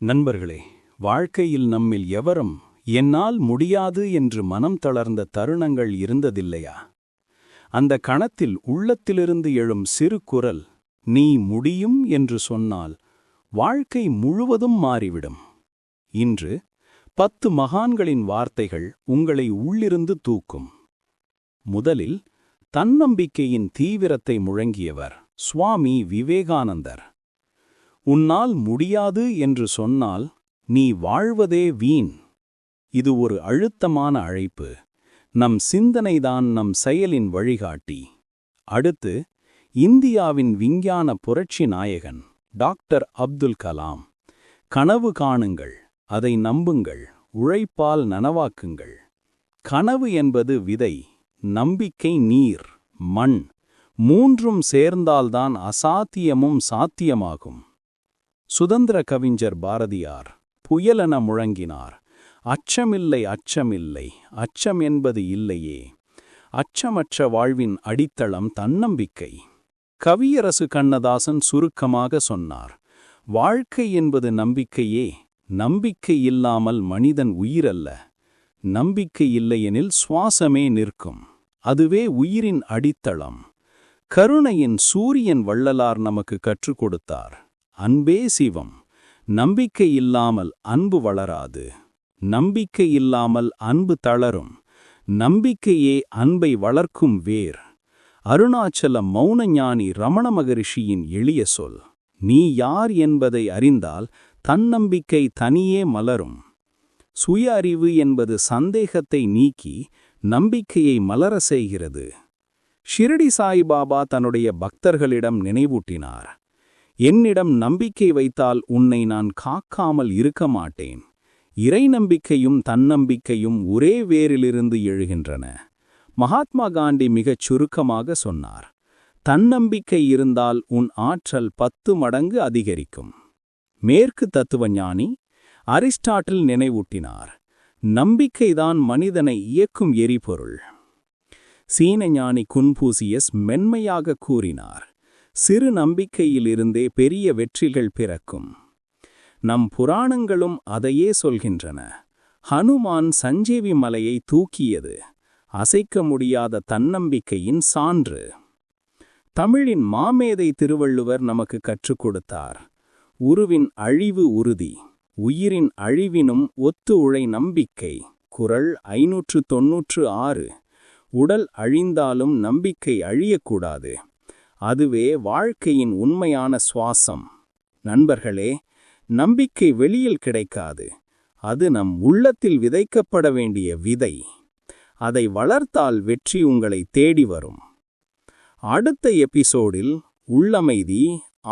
நண்பர்களே வாழ்க்கையில் நம்மில் எவரும் என்னால் முடியாது என்று மனம் தளர்ந்த தருணங்கள் இருந்ததில்லையா? அந்த கணத்தில் உள்ளத்திலிருந்து எழும் சிறு குரல் நீ முடியும் என்று சொன்னால் வாழ்க்கை முழுவதும் மாறிவிடும். இன்று பத்து மகான்களின் வார்த்தைகள் உங்களை உள்ளிருந்து தூக்கும். முதலில் தன்னம்பிக்கையின் தீவிரத்தை முழங்கியவர் சுவாமி விவேகானந்தர். உன்னால் முடியாது என்று சொன்னால் நீ வாழ்வதே வீண். இது ஒரு அழுத்தமான அழைப்பு. நம் சிந்தனைதான் நம் செயலின் வழிகாட்டி. அடுத்து இந்தியாவின் விஞ்ஞான புரட்சி நாயகன் டாக்டர் அப்துல் கலாம். கனவு காணுங்கள் அதை நம்புங்கள் உழைப்பால் நனவாக்குங்கள். கனவு என்பது விதை நம்பிக்கை நீர் மண். மூன்றும் சேர்ந்தால்தான் அசாத்தியமும் சாத்தியமாகும். சுதந்திர கவிஞர் பாரதியார் புயலென முழங்கினார். அச்சமில்லை அச்சமில்லை அச்சம் என்பது இல்லையே. அச்சமற்ற வாழ்வின் அடித்தளம் தன்னம்பிக்கை. கவியரசு கண்ணதாசன் சுருக்கமாக சொன்னார் வாழ்க்கை என்பது நம்பிக்கையே நம்பிக்கை இல்லாமல் மனிதன் உயிரல்ல. நம்பிக்கை இல்லையெனில் சுவாசமே நிற்கும். அதுவே உயிரின் அடித்தளம். கருணையின் சூரியன் வள்ளலார் நமக்கு கற்றுக் கொடுத்தார். அன்பே சிவம். நம்பிக்கை இல்லாமல் அன்பு வளராது. நம்பிக்கை இல்லாமல் அன்பு தளரும். நம்பிக்கையே அன்பை வளர்க்கும் வேர். அருணாச்சல மௌனஞானி ரமண மகரிஷியின் எளிய சொல். நீ யார் என்பதை அறிந்தால் தன்னம்பிக்கை தனியே மலரும். சுய அறிவு என்பது சந்தேகத்தை நீக்கி நம்பிக்கையை மலர செய்கிறது. ஷிரடி சாய்பாபா தன்னுடைய பக்தர்களிடம் நினைவூட்டினார். என்னிடம் நம்பிக்கை வைத்தால் உன்னை நான் காக்காமல் இருக்க மாட்டேன். இறை நம்பிக்கையும் தன்னம்பிக்கையும் ஒரே வேரிலிருந்து எழுகின்றன. மகாத்மா காந்தி மிகச் சுருக்கமாக சொன்னார் தன்னம்பிக்கை இருந்தால் உன் ஆற்றல் பத்து மடங்கு அதிகரிக்கும் மேற்கு தத்துவஞானி அரிஸ்டாட்டில் நினைவூட்டினார் நம்பிக்கைதான் மனிதனை இயக்கும் எரிபொருள் சீன ஞானி குன்பூசியஸ் மென்மையாக கூறினார் சிறு நம்பிக்கையிலிருந்தே பெரிய வெற்றிகள் பிறக்கும். நம் புராணங்களும் அதையே சொல்கின்றன. ஹனுமான் சஞ்சீவி மலையை தூக்கியது. அசைக்க முடியாத தன்னம்பிக்கையின் சான்று. தமிழின் மாமேதை திருவள்ளுவர் நமக்கு கற்றுக் கொடுத்தார். உருவின் அழிவு உறுதி உயிரின் அழிவினும் ஒத்து உழை நம்பிக்கை குரல் ஐநூற்று தொன்னூற்று ஆறு. உடல் அழிந்தாலும் நம்பிக்கை அழியக்கூடாது. அதுவே வாழ்க்கையின் உண்மையான சுவாசம். நண்பர்களே நம்பிக்கை வெளியில் கிடைக்காது. அது நம் உள்ளத்தில் விதைக்கப்பட வேண்டிய விதை. அதை வளர்த்தால் வெற்றி உங்களை தேடி வரும். அடுத்த எபிசோடில் உள்ளமைதி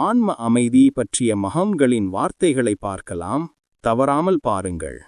ஆன்ம அமைதி பற்றிய மகம்களின் வார்த்தைகளை பார்க்கலாம். தவறாமல் பாருங்கள்.